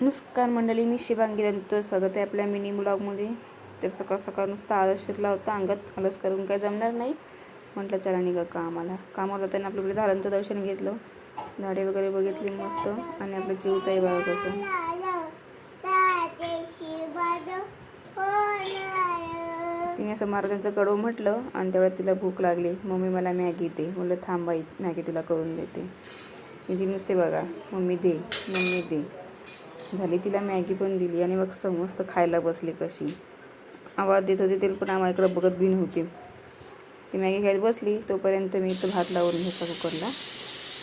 नमस्कार मंडळी मी शिवांगी दंत स्वागत आहे आपल्या मिनी ब्लॉगमध्ये. तर सकाळ सकाळ नुसतं आळस शिरला होता अंगात आळस करून काय जमणार नाही. म्हटलं चला निघा कामाला. कामाला जाताना आपल्याकडे झाडांचं दर्शन घेतलं. झाडे वगैरे बघितली मस्त. आणि आपलं जीवताही बघा कसं तिने असं महाराजांचं कडवं म्हटलं आणि तेवढ्यात तिला भूक लागली. मम्मी मला मॅगी दे. म्हणलं थांबाई मॅगी तुला करून देते. तिची नुसते बघा. मम्मी दे मम्मी दे. झाली. तिला मॅगी पण दिली आणि मग समस्त खायला बसली कशी. आवाज देत होते तरी पण आम्हाला इकडं बघत बी नव्हती. ती मॅगी खायला बसली तोपर्यंत मी इथं भात लावून घेतला कुकरला.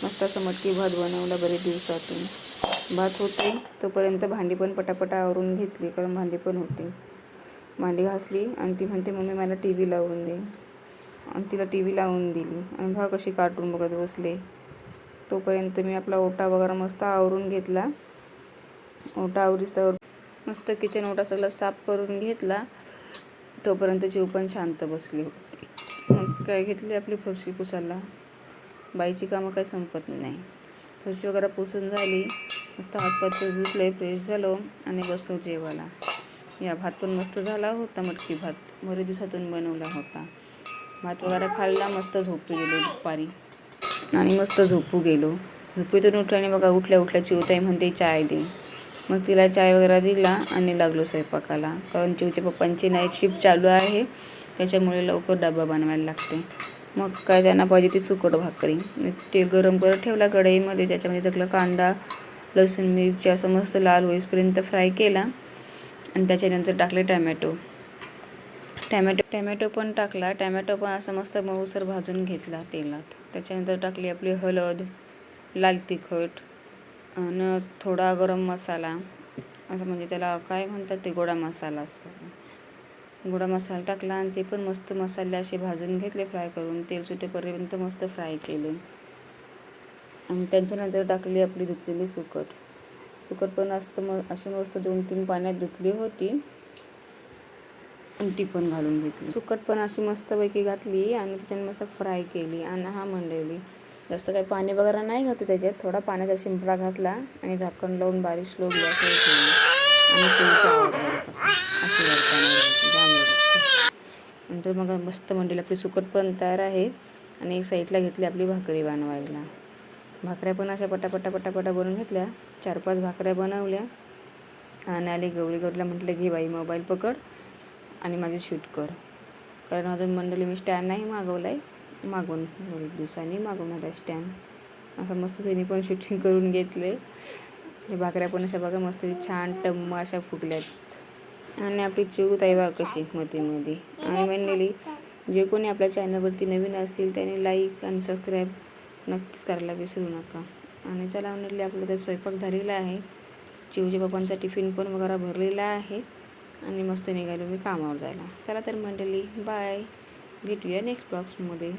मस्त असं मटकी भात बनवला बरेच दिवसातून. भात होते तोपर्यंत भांडी पण पटापटा आवरून घेतली कारण भांडी पण होती. भांडी घासली आणि ती म्हणते मम्मी मला टी व्ही लावून दे. आणि तिला टी व्ही लावून दिली. आणि भाव कशी कार्टून बघत बसले. तोपर्यंत मी आपला ओटा वगैरे मस्त आवरून घेतला. ओटा आवरीस मस्त किचन ओटा सगळा साफ करून घेतला. तोपर्यंत जीव पण शांत बसली होती. मग काय घेतली आपली फरशी पुसायला? बाईची कामं काही संपत नाही. फरशी वगैरे पुसून झाली. मस्त हातपात धुतले फ्रेश झालो आणि बसलो जेवायला. या भात पण मस्त झाला होता मटकी भात. बरेच दिवसातून बनवला होता. भात वगैरे खाल्ला मस्त झोपू गेलो दुपारी. आणि मस्त झोपू गेलो. झोपेतून उठल्याने बघा उठल्या उठल्या चिवताई म्हणते चाय दे. मग तिला चाय वगैरे दिला आणि लागलो स्वयंपाकाला. कारण चिवच्या पप्पांची नाईट शिफ्ट चालू आहे. त्याच्यामुळे लवकर डबा बनवायला लागते. मग काय त्यांना पाहिजे ती सुकट भाकरी. ते गरम करत ठेवला कढईमध्ये. त्याच्यामध्ये टाकलं कांदा लसूण मिरची असं मस्त लाल होईसपर्यंत फ्राय केला. आणि त्याच्यानंतर टाकले टॅमॅटो. टॅमॅटो टॅमॅटो पण टाकला. टॅमॅटो पण असं मस्त मऊसर भाजून घेतला तेलात. त्याच्यानंतर टाकली आपली हळद लाल तिखट आणि थोडा गरम मसाला असं म्हणजे त्याला काय म्हणतात ते गोडा मसाला असतो. गोडा मसाला टाकला आणि ते पण मस्त मसाले असे भाजून घेतले फ्राय करून तेल सुटेपर्यंत मस्त फ्राय केले. आणि त्यांच्यानंतर टाकली आपली धुतलेली सुकट. सुकट पण असतं म अशी मस्त दोन तीन पाण्यात धुतली होती. आणि ती पण घालून घेतली. सुकट पण अशी मस्तपैकी घातली आणि त्याच्यानं मस्त फ्राय केली आणि हा मंडळी जास्त काही पाणी वगैरे नाही घातलं त्याच्यात. थोडा पाण्याचा शिंपडा घातला आणि झाकण लावून बारीक स्लो गॅस आणि नंतर मग मस्त मंडळी आपली सुकट पण तयार आहे. आणि एक साईडला घेतली आपली भाकरी बनवायला. भाकऱ्या पण अशा पटापटा पटापटा बनवून घेतल्या. चार पाच भाकऱ्या बनवल्या. आणि आली गौरी. गौरीला म्हटलं घे बाई मोबाईल पकड आणि माझे शूट कर. कारण अजून मंडळी मी स्टँड नाही मागवला आहे मागवून एक दिवसांनी मागवणार आहे स्टॅम्प. असं मस्त त्यांनी पण शूटिंग करून घेतले. हे भाकऱ्या पण अशा बघा मस्त छान टम्म अशा फुटल्यात आणि आपली चिवू ताई बा कशी मध्ये मध्ये. आणि मंडळी जे कोणी आपल्या चॅनलवरती नवीन असतील त्यांनी लाईक आणि सबस्क्राईब नक्कीच करायला विसरू नका. आणि चला मंडळी आपलं तर स्वयंपाक झालेला आहे. चिवच्या बाबांचा टिफिन पण वगैरे भरलेला आहे. आणि मस्त निघालो मी कामावर जायला. चला तर मंडळी बाय भेटूया नेक्स्ट ब्लॉग्समध्ये